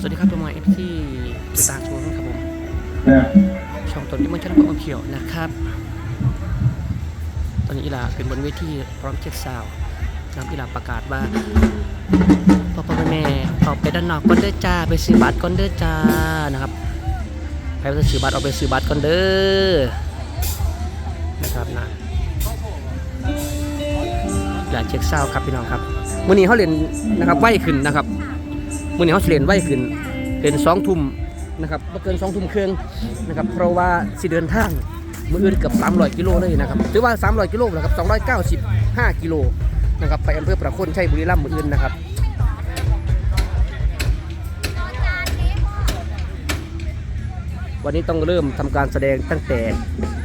สวัสดีครับตัวมาเอฟซีตาชวนครับผมแม่ช่องตนนี้มันชันบอกเขียวนะครับ ตอนนี้อีหลาเป็นบนเวทีพร้อมเช็คซาวด์นะครับอีหลาประกาศว่าพ่อพ่อแม่แม่ออกไปด้านนอกก่อนเด้อจ้าไปซื้อบัตรก่อนเด้อจ้านะครับใครจะซื้อบัตรออกไปซื้อบัตรก่อนเด้อนะครับนะอย่าเช็คซาวด์ครับพี่น้องครับ มื่อนี้เขาเรียนนะครับไหวขึ้นนะครับมื่อนี้เขาเรียนไหวขึ้นเรียนสองทุ่มนะครับไม่เกินสองทุ่มครึ่งนะครับเพราะว่าสิเดินทางมืออื่นเกือบ300กิโลเลยนะครับถือว่า 300กิโลนะครับ295กิโลนะครับไปอำเภอประโคนชัยบุรีรัมย์มืออื่นนะครับวันนี้ต้องเริ่มทำการแสดงตั้งแต่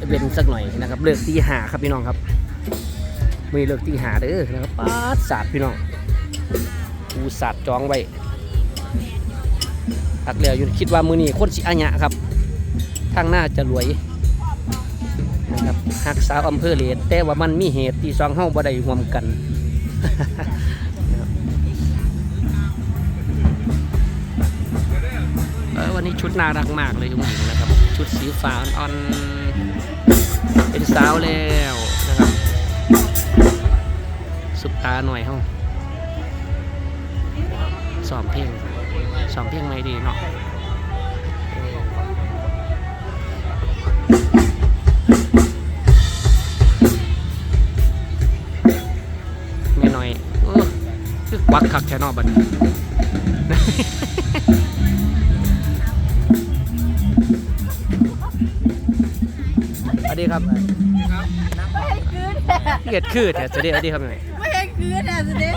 เย็นสักหน่อยนะครับเลิกตีหาครับพี่น้องครับ มีเลิกตีหาเด้อนะครับปาดศาสตร์พี่น้องกูศาสตร์จองไว้ตักแล้วอยู่คิดว่ามือนี้คนสิอาญะครับทางหน้าจะรวยนะครับหักสาวอำเภอเลดแต่ว่ามันมีเหตุที่สองเฮาบ่ได้รวมกันวันนี้ชุดน่ารักมากเลยคุณหญิงนะครับ ชุดสีฟ้าอ่อนเป็นสาวแล้ว หน่อยเฮาซ้อมเพลงซ้อมเพลงไม่ดีเนาะแม่น้อยเออคือควักคักแค่นอกบัดนี้สวัสดีครับไม่ให้คืนแหละเกียดคืดแต่สวัสดีสวัสดีครับแม่ไม่ ให้คืนแหละสิเด้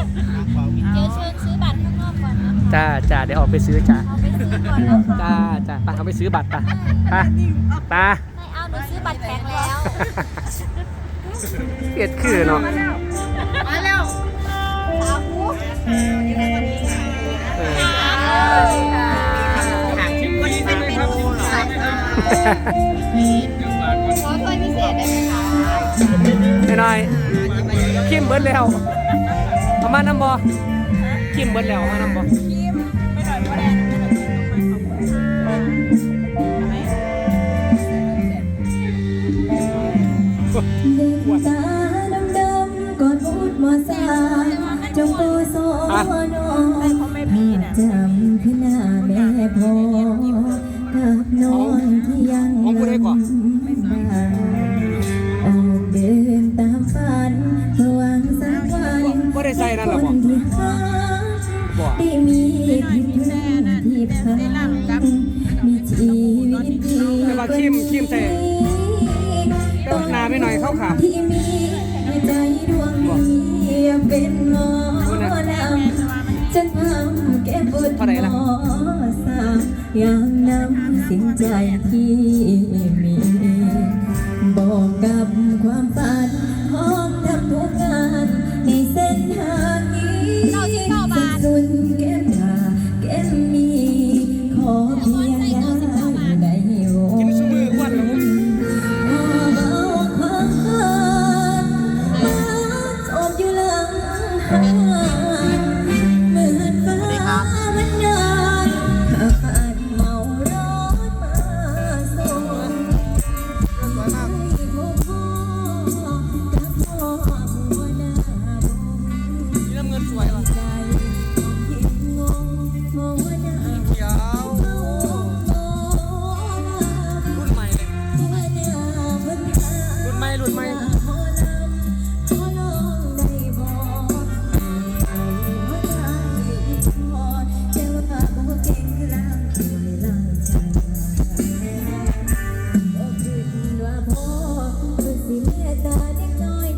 เดี๋ยวเชิญซื้อบัตรข้างนอกก่อนนะจ้าจ้าเดี๋ยวออกไปซื้อจ้าเอาไปซื้อก่อนแล้วจ้าจ้าไปเอาไปซื้อบัตรปะปะปะไม่เอาหนูซื้อบัตรแข็งแล้วเกียดคือเนาะมาแล้วสาวผู้เออหางชิ้นวันนี้เป็นเมนูขอถ้วยพิเศษได้ไหมคะ ไม่น้อยคิมเบิร์ดแล้วเอามาน้ำบอคิมเบิร์ดแล้วเอามาน้ำบอ นั่นหรอคบอนที่หาบ่ได้มีที่พึ่งที่พักมีชีวิตที่แต่ว่าคิมคิมใส่ต่ว่าหนาไม่หน่อยเข้าขาที่มีหัวใจดวงนี้เป็นหมอลำฉันทำแก้ปวดหมอสามย่างนำสิ่งใจที่มีบอกกับ มีเมตตาเล็กน้อย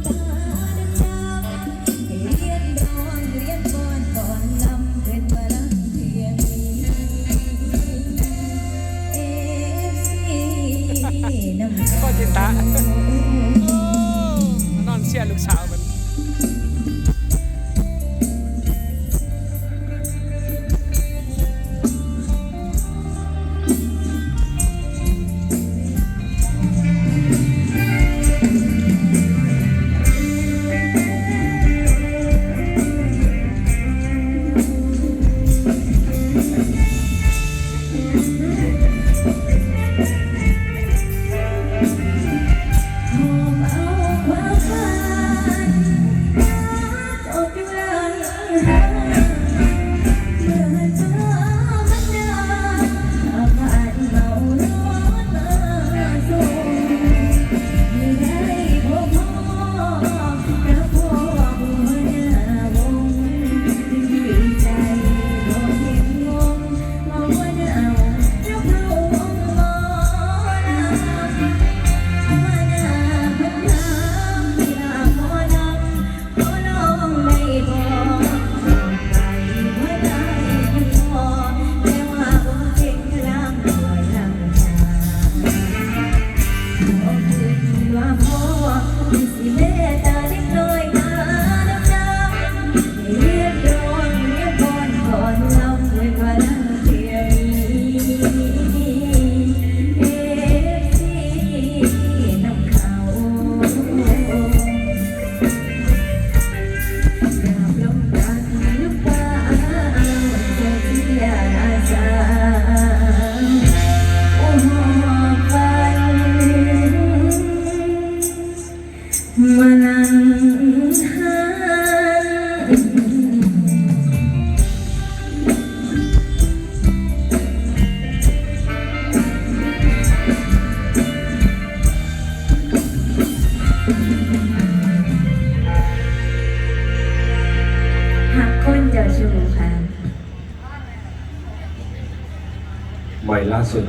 ล่าสุด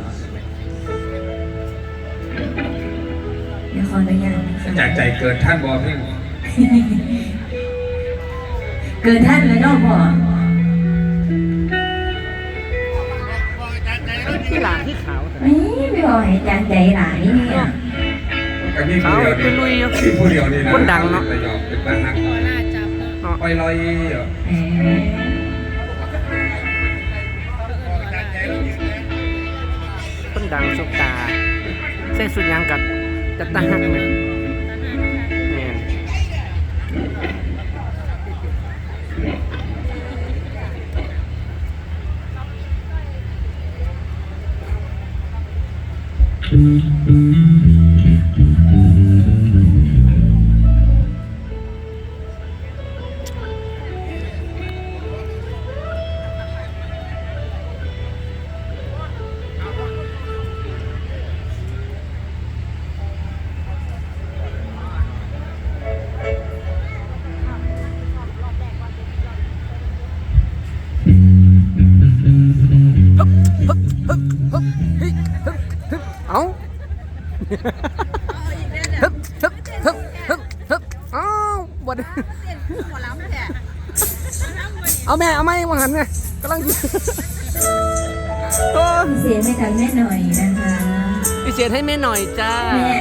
เดี๋ยวขออนุญาตนะคะจากใจเกิดท่านบอเพ่งเกิดท่านเลยเนาะพ่อที่หลานที่ขาวแต่ไม่ไม่บอกให้จางใจหลายเนี่ยก็มีผู้เดียวเป็นลุยนี่อะมีผู้เดียวนี่นะคนดังเนอะแต่ยอมเป็นตาหักหัวหน้าจับเนาะไปลอยเหรอเอ้ ดังสุกตาใส่สุดยังกับจะตาหักไหม เอาแม่เอาไม้วางหันไงกำลังยิงโอ้เสียให้กับแม่หน่อยนะคะพิเศษให้แม่หน่อยจ้า แม่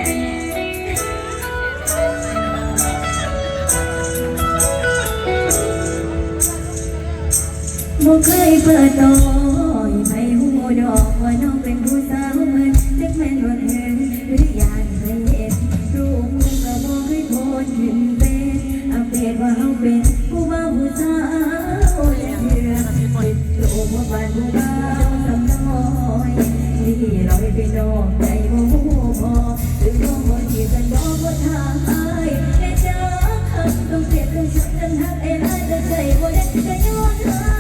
บ่เคยเปิดตัว พื่อนติดโลกว่าบ้านผู้บ่าวสำน้อยนี่ลอยไปนอกใจบ่ฮู้พอถึงน้องบ่ที่กันบ่บ่ทายแต่เจอคำต้องเสียต้องช้ำกันหักไอ้ลายแต่ใจบ่ได้แต่ย้อนหา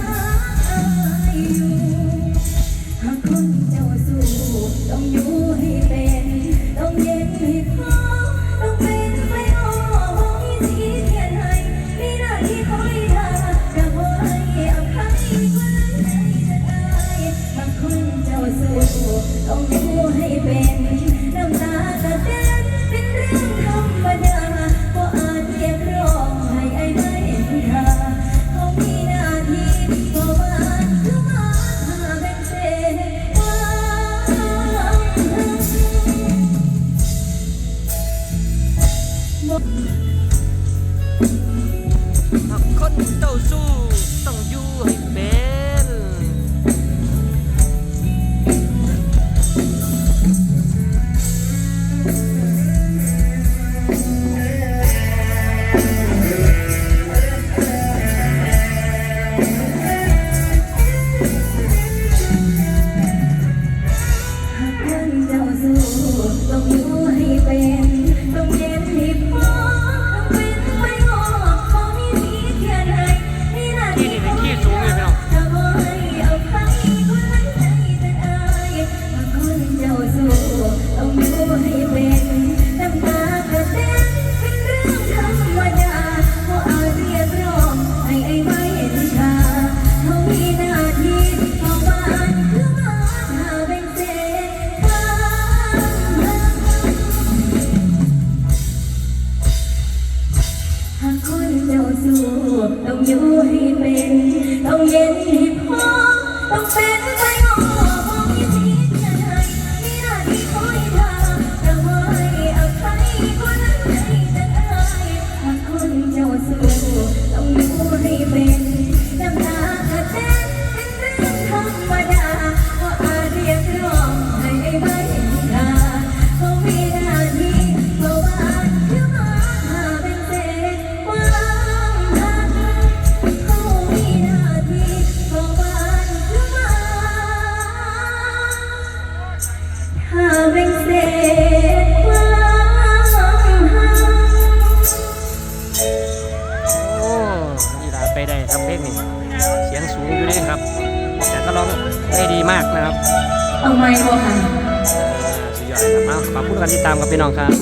เป็นเศษความหักโอ้นี่ลาไปได้ทำเพลงนี่เสียงสูงอยู่เลยครับ แต่ก็ร้องได้ดีมากนะครับเอาไม้บ่ค่ะสุดยอดครับมาขอบคุณการติดตามกับพี่น้องครับ